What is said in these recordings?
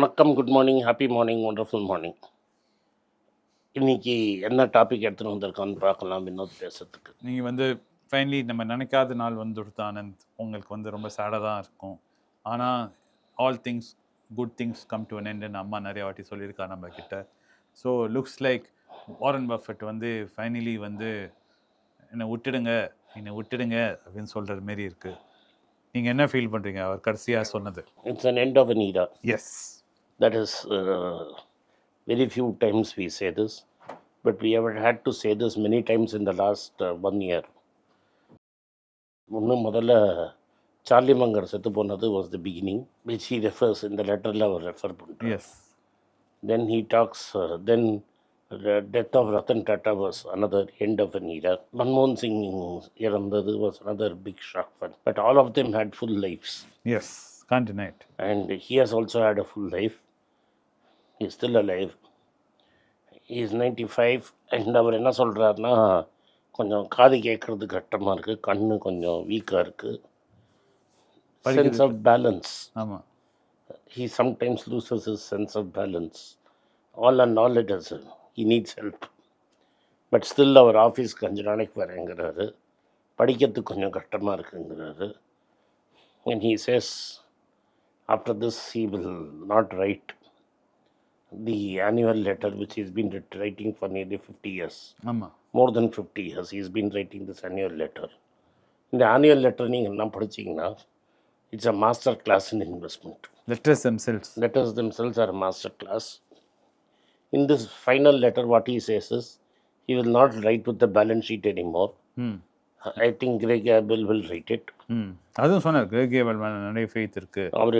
வணக்கம் good morning happy morning wonderful morning இன்னைக்கு என்ன டாபிக் எடுத்துன்னு வந்திருக்கான்னு பார்க்கலாம் வினோத் பேசுறதுக்கு. நீங்கள் வந்து ஃபைனலி நம்ம நினைக்காத நாள் வந்துடுத்து ஆனந்த். உங்களுக்கு வந்து ரொம்ப சேடாக தான் இருக்கும். ஆனால் all things good things come to an எண்டுன்னு அம்மா நிறைய வாட்டி சொல்லியிருக்கா நம்ம கிட்ட. So looks like Warren Buffett வந்து ஃபைனலி வந்து என்னை விட்டுடுங்க என்னை விட்டுடுங்க அப்படின்னு சொல்கிற மாரி இருக்குது நீங்கள் என்ன ஃபீல் பண்ணுறீங்க அவர் கடைசியாக சொன்னது. It's an end of era as That is, uh, very few times we say this, but we have had to say this many times in the last uh, one year. ஒன்று முதல்ல Charlie Munger செத்து போனது was the beginning which he refers இந்த லெட்டரில் அவர் refer பண்ணுறார் as then he talks then death of Ratan Tata was another end of an era. மன்மோகன் சிங் இறந்தது was another big shock fun but all of them had full lives as continued and he has also had a full life. He's still alive. He is 95 and அவர் என்ன சொல்கிறாருன்னா கொஞ்சம் காது கேட்குறது கஷ்டமாக இருக்குது கண்ணு கொஞ்சம் வீக்காக இருக்குது சென்ஸ் ஆஃப் பேலன்ஸ் ஆமாம் he sometimes loses his sense of balance. All and all it is, he needs help. But still அவர் ஆஃபீஸ்க்கு அஞ்சு நாளைக்கு வரேங்கிறாரு. படிக்கிறதுக்கு கொஞ்சம் கஷ்டமாக இருக்குங்கிறாரு. And he says after this he will not write. The annual letter which he's been writ- writing for nearly 50 years ஆமாம் more than 50 years he's been writing this annual letter இந்த annual letter நீங்கள் என்ன படிச்சீங்கன்னா it's a master class in investment letters themselves letters themselves are a master class. In this final letter, what he says is he will not write with the balance sheet anymore. ம் I think Greg Abel will write it. ம் அதுவும் சொன்னார் கிரேகேவல் மேலே நிறைய faith இருக்கு அவர்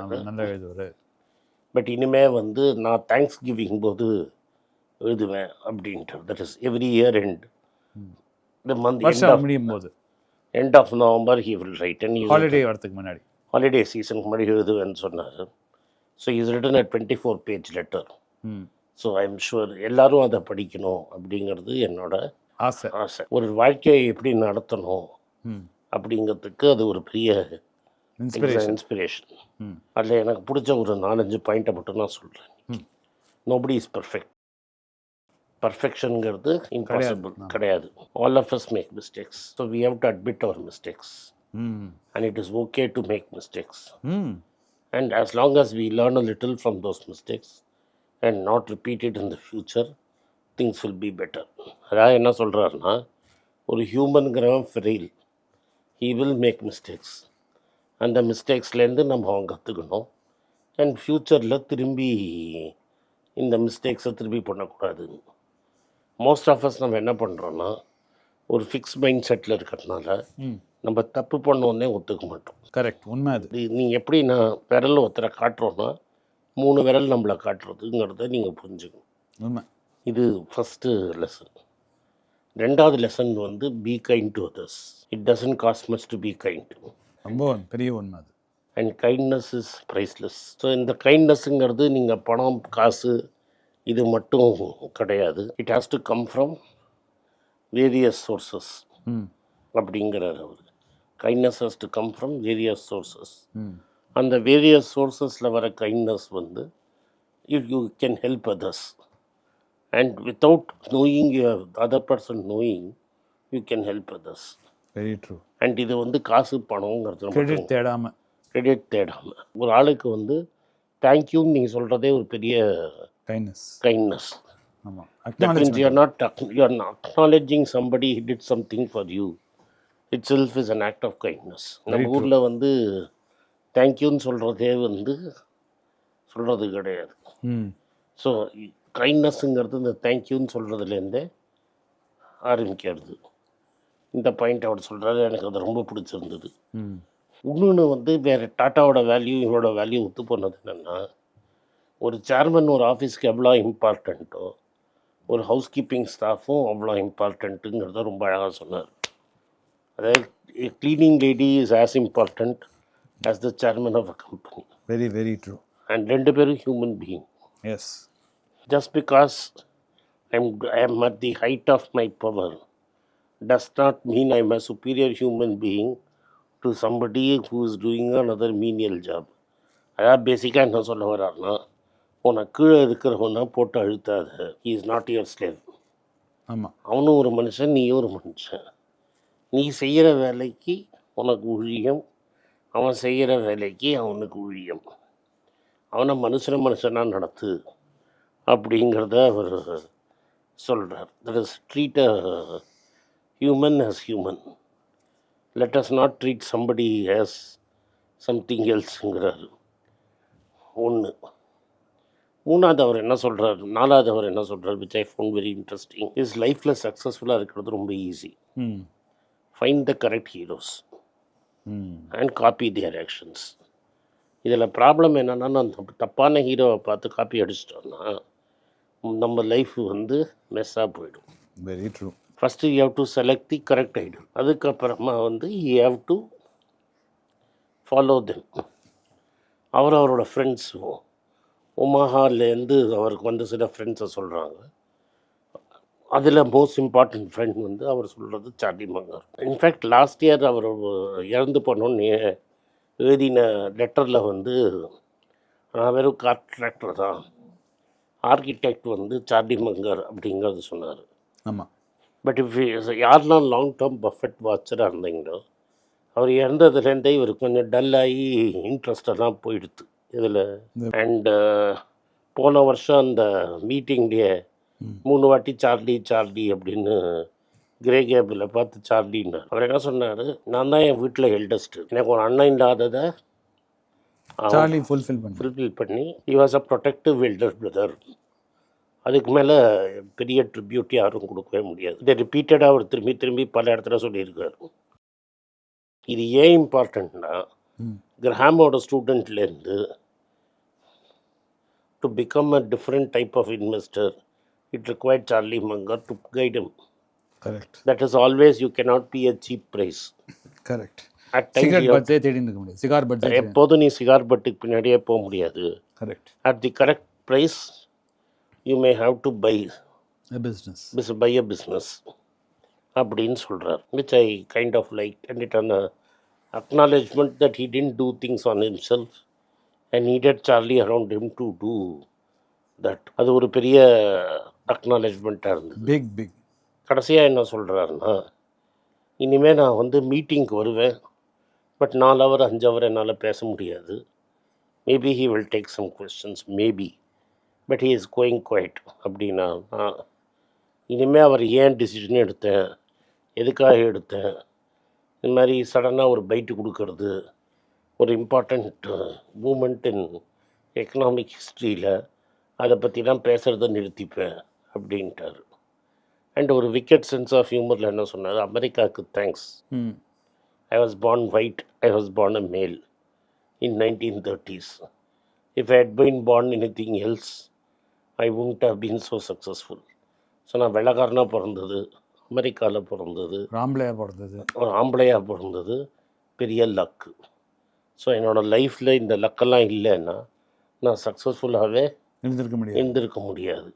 அவர் நல்லா எழுதுவார் but இனிமே வந்து நான் தேங்க்ஸ் கிவிங் போது எழுதுவேன் அப்படின்ட்டு. That is every year end the month முடியும் போது. End of November he will write and holiday வரதுக்கு முன்னாடி. ஹாலிடே சீசனுக்கு முன்னாடி எழுதுவேன்னு சொன்னார். So is written a twenty four page letter so I am sure எல்லாரும் அதை படிக்கணும் அப்படிங்கிறது என்னோட ஆசை. ஆசை. ஒரு வாழ்க்கையை எப்படி நடத்தணும் அப்படிங்கிறதுக்கு அது ஒரு பெரிய இன்ஸ்பிரேஷன் இன்ஸ்பிரேஷன் அதில் எனக்கு பிடிச்ச ஒரு நாலஞ்சு பாயிண்ட்டை மட்டும் நான் சொல்கிறேன். நோபடி இஸ் பர்ஃபெக்ட் பர்ஃபெக்ஷனுங்கிறது இம்பாசிபிள். கிடையாது. All of us make mistakes so we have to admit our mistakes and it is okay to make mistakes hmm And as long as we learn a little from those mistakes and not repeat it in the future, things will be better. அதாவது என்ன சொல்கிறாருன்னா ஒரு ஹியூமனுங்கிறவன் fail he will make mistakes அந்த மிஸ்டேக்ஸ்லேருந்து நம்ம அவன் கற்றுக்கணும் and ஃப்யூச்சரில் திரும்பி இந்த மிஸ்டேக்ஸை திரும்பி பண்ணக்கூடாது. மோஸ்ட் ஆஃப் அஸ் நம்ம என்ன பண்ணுறோன்னா ஒரு ஃபிக்ஸ் மைண்ட் செட்டில் இருக்கிறதுனால நம்ம தப்பு பண்ணோன்னே ஒத்துக்க மாட்டோம். கரெக்ட் உண்மை அது. இது நீங்கள் எப்படி நான் விரல் ஒருத்தரை காட்டுறோன்னா மூணு விரல் நம்மளை காட்டுறதுங்கிறத நீங்கள் புரிஞ்சுக்கணும். உண்மை. இது ஃபஸ்ட்டு லெசன் ரெண்டாவது லெசன் வந்து be kind to others it doesn't cost much to be kind ரொம்ப பெரிய உண்மை அது. And kindness is priceless so இந்த கைண்ட்னஸ்ங்கிறது நீங்கள் பணம் காசு இது மட்டும் கிடையாது. It has to come from various sources hmm. அப்படிங்கிறார் அவர். Kindness has to come from various sources அந்த வேரியஸ் சோர்சஸில் வர கைண்ட்னஸ் வந்து if you can help others and without knowing your other person knowing you can help others very true and இது வந்து காசு பணங்கிறது credit தேடாமல் credit தேடாமல் ஒரு ஆளுக்கு வந்து தேங்க்யூன்னு நீங்கள் சொல்கிறதே ஒரு பெரிய கைண்ட்னஸ் கைண்ட்னஸ் ஆமாம் are not acknowledging somebody he did something for you. Itself is an act of kindness. Very நம்ம. ஊரில் வந்து தேங்க்யூன்னு சொல்கிறதே வந்து சொல்கிறது கிடையாது. ஸோ கைண்ட்னஸ்ங்கிறது இந்த தேங்க்யூன்னு சொல்கிறதுலேருந்தே ஆரம்பிக்கிறது. இந்த பாயிண்ட் அவர் சொல்கிறாரு எனக்கு அது ரொம்ப பிடிச்சிருந்தது. ம். இன்னொன்று வந்து வேறு டாட்டாவோட வேல்யூ இவரோட வேல்யூ ஒத்து போனது என்னென்னா ஒரு சேர்மன் ஒரு ஆஃபீஸ்க்கு எவ்வளோ இம்பார்ட்டண்ட்டோ ஒரு ஹவுஸ் கீப்பிங் ஸ்டாஃபும் அவ்வளோ இம்பார்ட்டண்ட்டுங்கிறத ரொம்ப அழகாக சொன்னார். அதாவது cleaning lady is as important as the chairman of a company very very true and ரெண்டு பேரும் human being yes just because I'm, I am at the height of my power does not mean I'm a superior human being to somebody who is doing another menial job. அதாவது பேசிக்காக என்ன சொல்ல வர்றாருன்னா உனக்கு கீழே இருக்கிறவனை போட்டு அழுத்தாத. இஸ் நாட் யுவர் ஸ்லேவ் ஆமாம் அவனும் ஒரு மனுஷன் நீயும் ஒரு மனுஷன். நீ செய்கிற வேலைக்கு உனக்கு ஊழியம் அவன் செய்கிற வேலைக்கு அவனுக்கு ஊழியம். அவனை மனுஷன மனுஷனாக நடத்து அப்படிங்கிறத அவர் சொல்கிறார் that is treat human as human let us not treat somebody as something எல்ஸுங்கிறார் ஒன்று மூணாவது அவர் என்ன சொல்கிறார் நாலாவது அவர் என்ன சொல்கிறார் which I found very interesting is லைஃப்பில் சக்ஸஸ்ஃபுல்லாக இருக்கிறது ரொம்ப easy find the correct heroes and copy their actions இதில் ப்ராப்ளம் என்னென்னா நம்ம தப்பான ஹீரோவை பார்த்து காப்பி அடிச்சிட்டோம்னா நம்ம லைஃப் வந்து மெஸ்ஸாக போயிடும். Very true first you have to select the correct idol அதுக்கப்புறமா வந்து you have to follow them அவர் அவரோட ஃப்ரெண்ட்ஸும் உமாஹாலேருந்து அவருக்கு வந்து சில ஃப்ரெண்ட்ஸை சொல்கிறாங்க அதில் மோஸ்ட் இம்பார்ட்டண்ட் ஃப்ரெண்ட் வந்து அவர் சொல்கிறது Charlie Munger in fact last year அவர் இறந்து போனோன்னு எழுதின லெட்டரில் வந்து நான் வெறும் கான்ட்ராக்டர் தான். ஆர்கிடெக்ட் வந்து சார்லி மங்கர் அப்படிங்கிறது சொன்னார். ஆமாம் பட் இஃப் யாரெல்லாம் லாங் டேர்ம் பஃபெட் வாட்சராக இருந்தீங்களோ அவர் இறந்ததுலேருந்தே இவர் கொஞ்சம் டல்லாகி இன்ட்ரெஸ்டெல்லாம் போயிடுது இதில். அண்டு போன வருஷம் அந்த மீட்டிங்லேயே. மூணு வாட்டி சார்லி சார்லி அப்படின்னு கிரே கேபில் பார்த்து சார்லின்னார். அவர் என்ன சொன்னார்? நான் தான் என் வீட்டில் எல்டஸ்ட்டு எனக்கு ஒரு அண்ணன் இல்லாததை சார்லி ஃபுல்ஃபில் பண்ணி ஃபுல்ஃபில் பண்ணி he was a protective elder brother அதுக்கு மேலே பெரிய ட்ரிபியூட் யாரும் கொடுக்கவே முடியாது. இதை ரிப்பீட்டடாக அவர் திரும்பி திரும்பி பல இடத்துல சொல்லியிருக்காரு. இது ஏன் இம்பார்ட்டண்ட்னா கிரஹாமோட ஸ்டூடெண்ட்லேருந்து to become a different type of investor it required Charlie Munger to guide him. Correct that is always you cannot be a cheap price. Correct எப்போதும் நீ சிகார் பட்டுக்கு பின்னாடியே போக முடியாது. Correct at the correct price you may have to buy business bus- buy a business அப்படின்னு சொல்கிறார் which I kind of liked and it an uh, acknowledgement that he didn't do things on himself and needed Charlie around him to do that அது ஒரு பெரிய அக்னாலேஜ்மெண்ட்டாக இருந்தது big big கடைசியாக என்ன சொல்கிறாருன்னா இனிமேல் நான் வந்து மீட்டிங்க்கு வருவேன் பட் நாலு ஹவர் அஞ்சு ஹவர் என்னால் பேச முடியாது maybe he will take some questions maybe but he is going quite அப்படின்னா நான் இனிமேல் அவர் ஏன் டிசிஷன் எடுத்தேன்? எதுக்காக எடுத்தேன்? இந்த மாதிரி சடனாக ஒரு பைட்டு கொடுக்கறது ஒரு இம்பார்ட்டண்ட் மூமெண்ட் இன் எக்கனாமிக் ஹிஸ்ட்ரியில் அதை பற்றிலாம் பேசுகிறத நிறுத்திப்பேன் அப்படின்ட்டார். அண்ட் ஒரு விக்கெட் சென்ஸ் ஆஃப் ஹியூமரில் என்ன சொன்னார்? அமெரிக்காவுக்கு thanks hmm. I was born white I was born a male in 1930s if i had been born anything else i wouldn't have been so successful. So நான் வெள்ளக்காரனாக பிறந்தது அமெரிக்காவில் பிறந்தது ராம்லையா பிறந்தது. ஒரு ஆம்பளையாக பிறந்தது பெரிய லக்கு ஸோ என்னோடய லைஃப்பில் இந்த லக்கெல்லாம் இல்லைன்னா நான் சக்ஸஸ்ஃபுல்லாகவே இருந்திருக்க முடியாது. இருந்திருக்க முடியாது.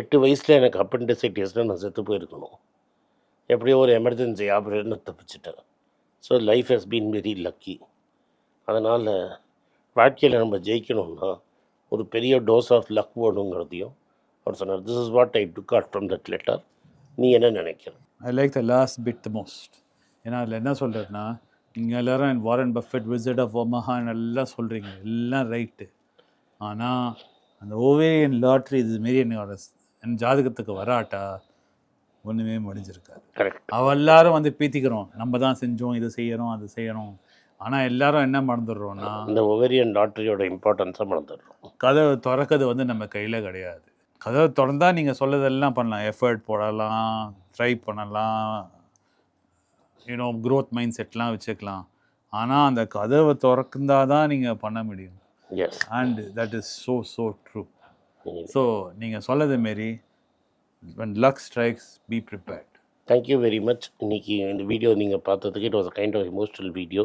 எட்டு வயசில் எனக்கு அப்பெண்டிசைட்டிஸில் நான் செத்து போயிருக்கணும். எப்படியோ ஒரு emergency operation தப்பிச்சிட்டேன். So life has been very lucky அதனால் வாழ்க்கையில் நம்ம ஜெயிக்கணும்னா ஒரு பெரிய டோஸ் ஆஃப் லக் வேணுங்கிறதையும் அவர் சொன்னார். This is what I took out from that letter நீ என்ன நினைக்கிற? I like the last bit the most ஏன்னா அதில் என்ன சொல்கிறேன்னா நீங்கள் எல்லாரும் வாரன் பஃபெட் விசிட் ஆஃப் ஒமஹான் எல்லாம் சொல்கிறீங்க எல்லாம் ரைட்டு ஆனால் அந்த ஓவேரியன் லாட்ரி இது மாரி என்னோட என் ஜாதகத்துக்கு வராட்டா ஒன்றுமே முடிஞ்சிருக்காது. கரெக்ட் அவ எல்லாரும் வந்து பீத்திக்கிறோம். நம்ம தான் செஞ்சோம் இது செய்யறோம் அது செய்யறோம். ஆனால் எல்லாரும் என்ன மறந்துடுறோம்னா இந்த ஒவேரியன் லாட்ரியோட இம்பார்ட்டன்ஸை மறந்துடுறோம். கதவை திறக்கிறது வந்து நம்ம கையில் கிடையாது. கதவை திறந்தா நீங்கள் சொல்லதெல்லாம் பண்ணலாம். எஃபர்ட் போடலாம் ட்ரை பண்ணலாம் யூனோ growth மைண்ட் செட்லாம் வச்சுக்கலாம். ஆனால் அந்த கதவை திறந்தா தான் நீங்கள் பண்ண முடியும். Yes and that is so so true so நீங்கள் சொல்லது மாரி when luck strikes be prepared. Thank you very much இன்னைக்கு இந்த வீடியோ நீங்கள் பார்த்ததுக்கு it was kind of emotional video